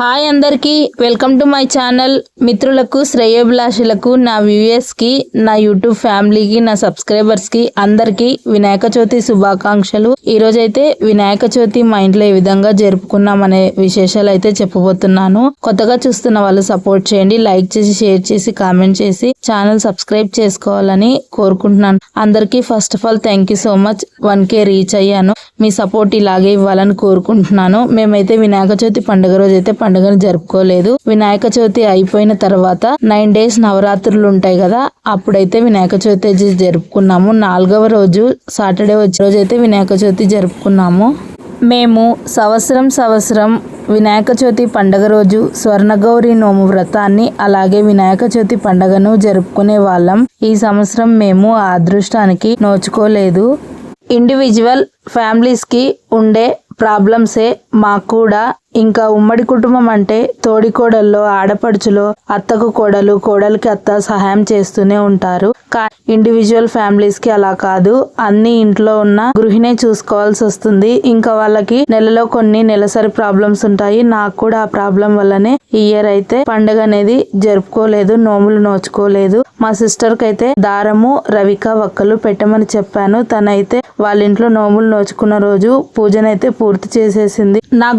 Hi అందరికీ welcome to my channel. మిత్రులకు శ్రేయోభిలాషులకు నా వ్యూయర్స్కి నా యూట్యూబ్ ఫ్యామిలీకి నా సబ్స్క్రైబర్స్కి అందరికీ వినాయక చవితి శుభాకాంక్షలు. ఈ రోజైతే వినాయక చవితి మా ఇంట్లో ఏ విధంగా జరుపుకున్నాం అనే విశేషాలు అయితే చెప్పబోతున్నాను. కొత్తగా చూస్తున్న వాళ్ళు సపోర్ట్ చేయండి లైక్ చేసి షేర్ చేసి కామెంట్ చేసి ఛానల్ సబ్స్క్రైబ్ చేసుకోవాలని కోరుకుంటున్నాను. అందరికీ first of all thank you so much. One K reach అయ్యాను. మీ సపోర్ట్ ఇలాగే ఇవ్వాలని కోరుకుంటున్నాను. మేమైతే వినాయక చవితి పండుగ రోజు అయితే పండుగను జరుపుకోలేదు. వినాయక చవితి అయిపోయిన తర్వాత నైన్ డేస్ నవరాత్రులు ఉంటాయి కదా అప్పుడైతే వినాయక చవితి జరుపుకున్నాము. నాలుగవ రోజు సాటర్డే వచ్చే రోజు అయితే వినాయక చవితి జరుపుకున్నాము. మేము సంవత్సరం సంవత్సరం వినాయక చవితి పండగ రోజు స్వర్ణగౌరి నోము వ్రతాన్ని అలాగే వినాయక చవితి పండగను జరుపుకునే వాళ్ళం. ఈ సంవత్సరం మేము ఆ అదృష్టానికి నోచుకోలేదు. ఇండివిజువల్ ఫ్యామిలీస్కి ఉండే ప్రాబ్లమ్సే మాకు కూడా ఇంకా ఉమ్మడి కుటుంబం అంటే తోడికోడల్లో ఆడపడుచులో అత్తకు కోడలు కోడలికి అత్త సహాయం చేస్తూనే ఉంటారు. కానీ ఇండివిజువల్ ఫ్యామిలీస్కి అలా కాదు. అన్ని ఇంట్లో ఉన్న గృహిణే చూసుకోవాల్సి వస్తుంది. ఇంకా వాళ్ళకి నెలలో కొన్ని నెలసరి ప్రాబ్లమ్స్ ఉంటాయి. నాకు కూడా ఆ ప్రాబ్లం వల్లనే ఈ ఇయర్ అయితే పండుగ అనేది జరుపుకోలేదు నోములు నోచుకోలేదు. మా సిస్టర్కి అయితే దారము రవిక వక్కలు పెట్టమని చెప్పాను. తనైతే వాళ్ళ ఇంట్లో నోములు నోచుకున్న రోజు పూజనైతే పూర్తి చేసేసింది. నా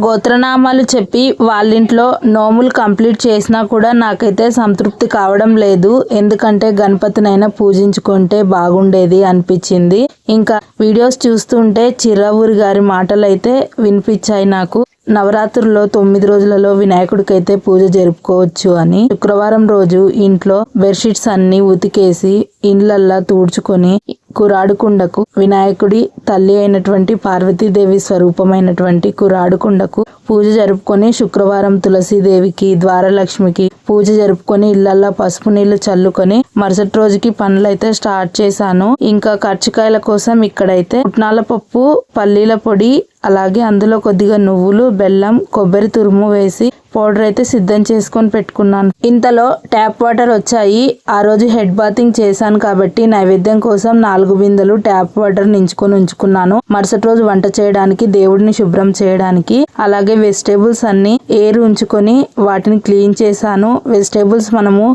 గోత్రనామాలు చెప్పి వాళ్ళ ఇంట్లో నోములు కంప్లీట్ చేసినా కూడా నాకైతే సంతృప్తి కావడం లేదు. ఎందుకంటే గణపతినైనా పూజించుకుంటే బాగుండేది అనిపించింది. ఇంకా వీడియోస్ చూస్తుంటే చిర్రవూరి గారి మాటలు అయితే వినిపించాయి నాకు. నవరాత్రుల్లో తొమ్మిది రోజులలో వినాయకుడికైతే పూజ జరుపుకోవచ్చు అని శుక్రవారం రోజు ఇంట్లో బెడ్షీట్స్ అన్ని ఉతికేసి ఇండ్లల్లా తూడ్చుకొని కురాడుకుండకు వినాయకుడి తల్లి అయినటువంటి పార్వతీదేవి స్వరూపమైనటువంటి కురాడుకుండకు పూజ జరుపుకొని శుక్రవారం తులసీదేవికి ద్వారలక్ష్మికి పూజ జరుపుకొని ఇళ్ళల్లో పసుపు నీళ్ళు చల్లుకొని మరుసటి రోజుకి పనులు అయితే స్టార్ట్ చేశాను. ఇంకా కర్చికాయల కోసం ఇక్కడైతే పుట్నాల పప్పు పల్లీల పొడి అలాగే అందులో కొద్దిగా నువ్వులు బెల్లం కొబ్బరి తురుము వేసి పౌడర్ అయితే సిద్ధం చేసుకొని పెట్టుకున్నాను. ఇంతలో ట్యాప్ వాటర్ వచ్చాయి. ఆ రోజు హెడ్ బాతింగ్ చేశాను కాబట్టి నైవేద్యం కోసం నాలుగు బిందెలు ట్యాప్ వాటర్ నించుకొని ఉంచుకున్నాను. మరుసటి రోజు వంట చేయడానికి దేవుడిని శుభ్రం చేయడానికి అలాగే వెజిటేబుల్స్ అన్ని ఏరు ఉంచుకొని వాటిని క్లీన్ చేశాను. వెజిటేబుల్స్ మనము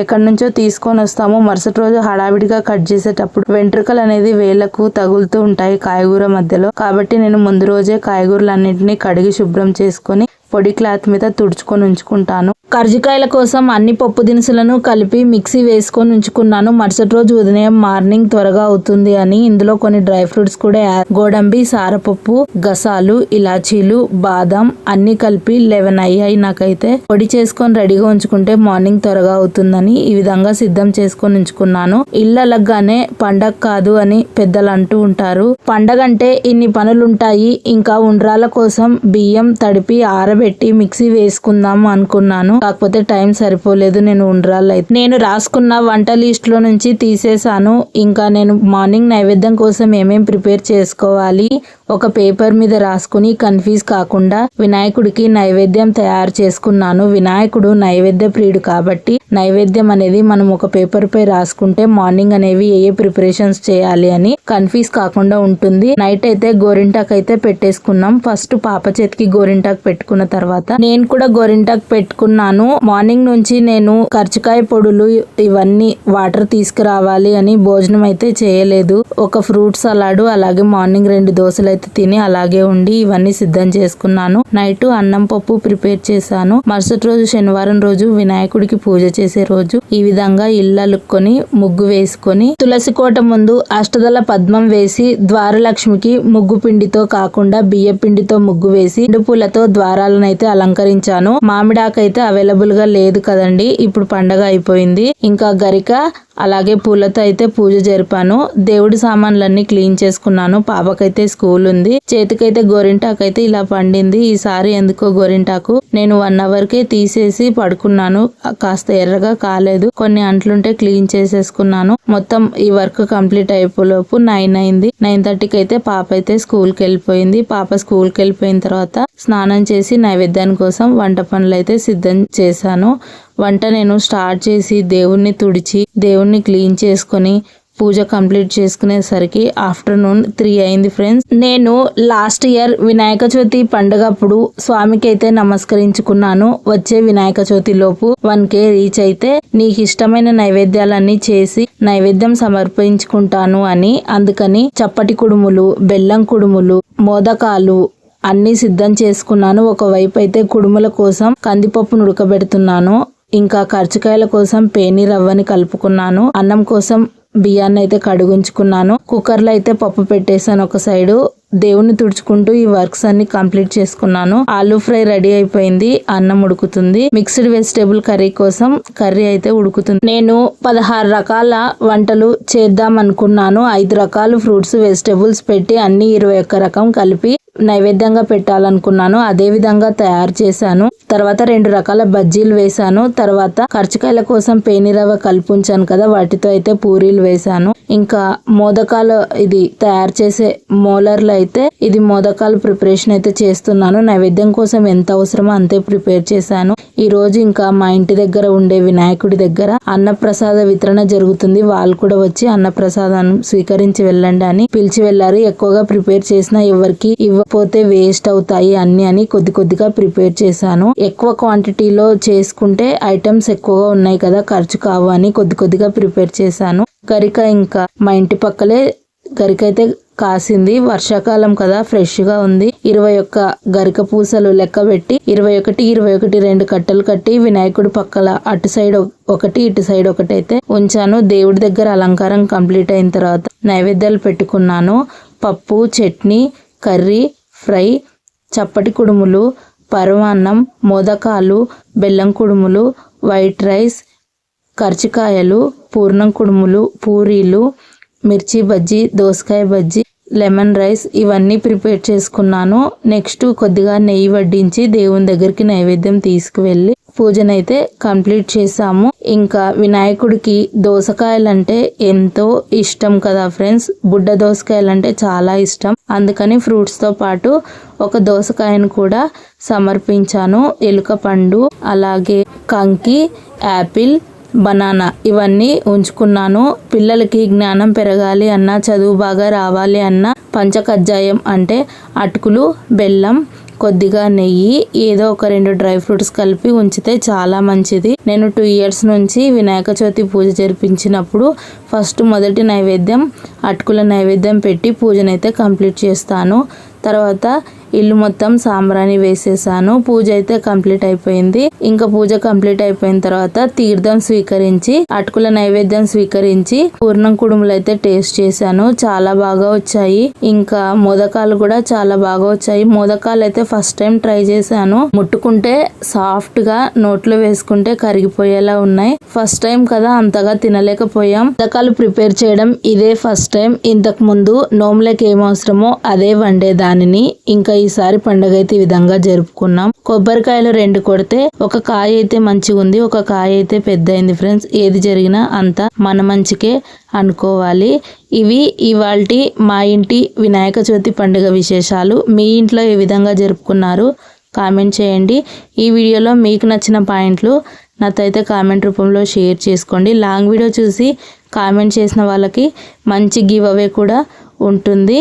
ఎక్కడి నుంచో తీసుకొని వస్తాము. మరుసటి రోజు హడావిడిగా కట్ చేసేటప్పుడు వెంట్రుకలు అనేది వేలకు తగులుతూ ఉంటాయి కాయగూర మధ్యలో. కాబట్టి నేను ముందు రోజే కాయగూరలన్నింటినీ కడిగి శుభ్రం చేసుకొని పొడి క్లాత్ మీద తుడుచుకొని ఉంచుకుంటాను. కర్జికాయల కోసం అన్ని పప్పు దినుసులను కలిపి మిక్సీ వేసుకొని ఉంచుకున్నాను. మరుసటి రోజు ఉదయం మార్నింగ్ త్వరగా అవుతుంది అని ఇందులో కొన్ని డ్రై ఫ్రూట్స్ కూడా గోడంబి సారపప్పు గసాలు ఇలాచీలు బాదం అన్ని కలిపి లెవెన్ అయ్యాయి నాకైతే. పొడి చేసుకొని రెడీగా ఉంచుకుంటే మార్నింగ్ త్వరగా అవుతుందని ఈ విధంగా సిద్ధం చేసుకొని ఉంచుకున్నాను. ఇళ్ళలగ్గానే పండగ కాదు అని పెద్దలు అంటూ ఉంటారు. పండగ అంటే ఇన్ని పనులుంటాయి. ఇంకా ఉండ్రాల కోసం బియ్యం తడిపి ఆరబెట్టి మిక్సీ వేసుకుందాం అనుకున్నాను. కాకపోతే టైం సరిపోలేదు నేను ఉండరాళ్ళు అయితే నేను రాసుకున్న వంట లిస్ట్లో నుంచి తీసేసాను ఇంకా నేను మార్నింగ్ నైవేద్యం కోసం ఏమేం ప్రిపేర్ చేసుకోవాలి ఒక పేపర్ మీద రాసుకుని కన్ఫ్యూజ్ కాకుండా వినాయకుడికి నైవేద్యం తయారు చేసుకున్నాను. వినాయకుడు నైవేద్య ప్రియుడు కాబట్టి నైవేద్యం అనేది మనం ఒక పేపర్ పై రాసుకుంటే మార్నింగ్ అనేవి ఏ ఏ ప్రిపరేషన్స్ చేయాలి అని కన్ఫ్యూజ్ కాకుండా ఉంటుంది. నైట్ అయితే గోరింటాక్ అయితే పెట్టేసుకున్నాం. ఫస్ట్ పాప చేతికి గోరింటాక్ పెట్టుకున్న తర్వాత నేను కూడా గోరింటాక్ పెట్టుకున్నాను. మార్నింగ్ నుంచి నేను కర్చికాయ పొడులు ఇవన్నీ వాటర్ తీసుకురావాలి అని భోజనం అయితే చేయలేదు. ఒక ఫ్రూట్ సలాడ్ అలాగే మార్నింగ్ రెండు దోశలు అయితే తిని అలాగే ఉండి ఇవన్నీ సిద్ధం చేసుకున్నాను. నైట్ అన్నం పప్పు ప్రిపేర్ చేశాను. మరుసటి రోజు శనివారం రోజు వినాయకుడికి పూజ చేసే రోజు ఈ విధంగా ఇల్లు అలుక్కొని ముగ్గు వేసుకొని తులసి కోట ముందు అష్టదల పద్మం వేసి ద్వారలక్ష్మికి ముగ్గు పిండితో కాకుండా బియ్య పిండితో ముగ్గు వేసి ఎండు పూలతో ద్వారాలను అయితే అలంకరించాను. మామిడాకైతే అవైలబుల్గా లేదు కదండి. ఇప్పుడు పండగ అయిపోయింది. ఇంకా గరిక అలాగే పూలతో అయితే పూజ జరిపాను. దేవుడి సామాన్లన్నీ క్లీన్ చేసుకున్నాను. పాపకైతే స్కూల్ ఉంది చేతికైతే గోరింటాకు అయితే ఇలా పండింది. ఈసారి ఎందుకో గోరింటాకు. నేను వన్ అవర్ కే తీసేసి పడుకున్నాను. కాస్త ఎర్రగా కాలేదు. కొన్ని అంట్లుంటే క్లీన్ చేసేసుకున్నాను. మొత్తం ఈ వర్క్ కంప్లీట్ అయిపోలోపు నైన్ అయింది. నైన్ థర్టీకి అయితే పాప అయితే స్కూల్కి వెళ్ళిపోయింది పాప స్కూల్కి వెళ్ళిపోయిన తర్వాత స్నానం చేసి నైవేద్యాని కోసం వంట పనులు అయితే సిద్ధం చేశాను. వంట నేను స్టార్ట్ చేసి దేవుణ్ణి తుడిచి దేవుణ్ణి క్లీన్ చేసుకొని పూజ కంప్లీట్ చేసుకునేసరికి ఆఫ్టర్నూన్ త్రీ అయింది ఫ్రెండ్స్. నేను లాస్ట్ ఇయర్ వినాయక చవితి పండుగప్పుడు స్వామికి అయితే నమస్కరించుకున్నాను. వచ్చే వినాయక చవితి లోపు వన్ కే రీచ్ అయితే నీకు ఇష్టమైన నైవేద్యాలన్నీ చేసి నైవేద్యం సమర్పించుకుంటాను అని. అందుకని చప్పటి కుడుములు బెల్లం కుడుములు మోదకాలు అన్ని సిద్ధం చేసుకున్నాను. ఒకవైపు అయితే కుడుముల కోసం కందిపప్పును ఉడకబెడుతున్నాను ఇంకా కర్చికాయల కోసం పేని రవ్వని కలుపుకున్నాను. అన్నం కోసం బియ్యాన్ని అయితే కడుగుంచుకున్నాను. కుక్కర్లో అయితే పప్పు పెట్టేశాను ఒక సైడు. దేవుని తుడుచుకుంటూ ఈ వర్క్స్ అన్ని కంప్లీట్ చేసుకున్నాను. ఆలూ ఫ్రై రెడీ అయిపోయింది. అన్నం ఉడుకుతుంది. మిక్స్డ్ వెజిటేబుల్ కర్రీ కోసం కర్రీ అయితే ఉడుకుతుంది. నేను పదహారు రకాల వంటలు చేద్దాం అనుకున్నాను ఐదు రకాలు ఫ్రూట్స్ వెజిటేబుల్స్ పెట్టి అన్ని ఇరవై ఒక్క రకం కలిపి నైవేద్యంగా పెట్టాలనుకున్నాను. అదే విధంగా తయారు చేశాను. తర్వాత రెండు రకాల బజ్జీలు వేశాను. తర్వాత ఖర్చుకాయల కోసం పేనిరవ కలిపి ఉంచాను కదా వాటితో అయితే పూరీలు వేశాను. ఇంకా మోదకాలు ఇది తయారు చేసే మోలర్లు అయితే ఇది మోదకాలు ప్రిపరేషన్ అయితే చేస్తున్నాను. నైవేద్యం కోసం ఎంత అవసరమో అంతే ప్రిపేర్ చేశాను. ఈ రోజు ఇంకా మా ఇంటి దగ్గర ఉండే వినాయకుడి దగ్గర అన్నప్రసాద వితరణ జరుగుతుంది. వాళ్ళు కూడా వచ్చి అన్నప్రసాదాన్ని స్వీకరించి వెళ్ళండి అని పిలిచి వెళ్ళారు. ఎక్కువగా ప్రిపేర్ చేసిన ఎవరికి పోతే వేస్ట్ అవుతాయి అన్ని అని కొద్ది కొద్దిగా ప్రిపేర్ చేశాను. ఎక్కువ క్వాంటిటీలో చేసుకుంటే ఐటమ్స్ ఎక్కువగా ఉన్నాయి కదా ఖర్చు కావు అని కొద్ది కొద్దిగా ప్రిపేర్ చేశాను. గరిక ఇంకా మా ఇంటి పక్కలే గరిక అయితే కాసింది. వర్షాకాలం కదా ఫ్రెష్గా ఉంది. ఇరవై ఒక్క గరిక పూసలు లెక్క పెట్టి ఇరవై ఒకటి ఇరవై ఒకటి రెండు కట్టలు కట్టి వినాయకుడి పక్కల అటు సైడ్ ఒకటి ఇటు సైడ్ ఒకటి అయితే ఉంచాను. దేవుడి దగ్గర అలంకారం కంప్లీట్ అయిన తర్వాత నైవేద్యాలు పెట్టుకున్నాను. పప్పు చట్నీ కర్రీ ఫ్రై చప్పటి కుడుములు పరమాన్నం మోదకాలు బెల్లం కుడుములు వైట్ రైస్ కర్చికాయలు పూర్ణం కుడుములు పూరీలు మిర్చి బజ్జీ దోసకాయ బజ్జీ లెమన్ రైస్ ఇవన్నీ ప్రిపేర్ చేసుకున్నాను. నెక్స్ట్ కొద్దిగా నెయ్యి వడ్డించి దేవుని దగ్గరికి నైవేద్యం తీసుకువెళ్ళి పూజనైతే కంప్లీట్ చేసాము ఇంకా వినాయకుడికి దోసకాయలు అంటే ఎంతో ఇష్టం కదా ఫ్రెండ్స్. బుడ్డ దోసకాయలు అంటే చాలా ఇష్టం. అందుకని ఫ్రూట్స్తో పాటు ఒక దోసకాయను కూడా సమర్పించాను. ఎలుక పండు అలాగే కంకి యాపిల్ బనానా ఇవన్నీ ఉంచుకున్నాను. పిల్లలకి జ్ఞానం పెరగాలి అన్న చదువు బాగా రావాలి అన్న పంచకజ్జాయం అంటే అటుకులు బెల్లం కొద్దిగా నెయ్యి ఏదో ఒక రెండు డ్రై ఫ్రూట్స్ కలిపి ఉంచితే చాలా మంచిది. నేను టూ ఇయర్స్ నుంచి వినాయక చవితి పూజ జరిపించినప్పుడు ఫస్ట్ మొదటి నైవేద్యం అటుకుల నైవేద్యం పెట్టి పూజనైతే కంప్లీట్ చేస్తాను. తర్వాత ఇల్లు మొత్తం సాంబ్రాణి వేసేసాను. పూజ అయితే కంప్లీట్ అయిపోయింది. ఇంకా పూజ కంప్లీట్ అయిపోయిన తర్వాత తీర్థం స్వీకరించి అటుకుల నైవేద్యం స్వీకరించి పూర్ణం కుడుములు అయితే టేస్ట్ చేశాను. చాలా బాగా వచ్చాయి. ఇంకా మోదకాలు కూడా చాలా బాగా వచ్చాయి. మోదకాలు అయితే ఫస్ట్ టైం ట్రై చేశాను. ముట్టుకుంటే సాఫ్ట్గా నోట్లో వేసుకుంటే కరిగిపోయేలా ఉన్నాయి. ఫస్ట్ టైం కదా అంతగా తినలేకపోయాం. మోదకాలు ప్రిపేర్ చేయడం ఇదే ఫస్ట్ టైం ఇంతకు ముందు నోములకు ఏం అవసరమో అదే వండే దానిని ఇంకా ఈసారి పండుగ అయితే ఈ విధంగా జరుపుకున్నాం. కొబ్బరికాయలు రెండు కొడితే ఒక కాయ అయితే మంచిగా ఉంది ఒక కాయ అయితే పెద్ద అయింది ఫ్రెండ్స్ ఏది జరిగినా అంతా మన మంచికే అనుకోవాలి. ఇవి ఇవాల్టి మా ఇంటి వినాయక చవితి పండుగ విశేషాలు. మీ ఇంట్లో ఏ విధంగా జరుపుకున్నారు కామెంట్ చేయండి. ఈ వీడియోలో మీకు నచ్చిన పాయింట్లు నాతో అయితే కామెంట్ రూపంలో షేర్ చేసుకోండి. లాంగ్ వీడియో చూసి కామెంట్ చేసిన వాళ్ళకి మంచి గివ్ అవే కూడా ఉంటుంది.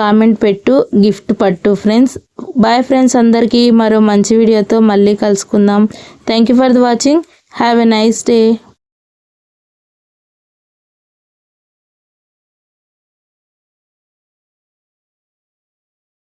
కామెంట్ పెట్టు గిఫ్ట్ పట్టు ఫ్రెండ్స్. బాయ్ ఫ్రెండ్స్ అందరికీ. మరో మంచి వీడియోతో మళ్ళీ కలుసుకుందాం. Thank you for the watching have a nice day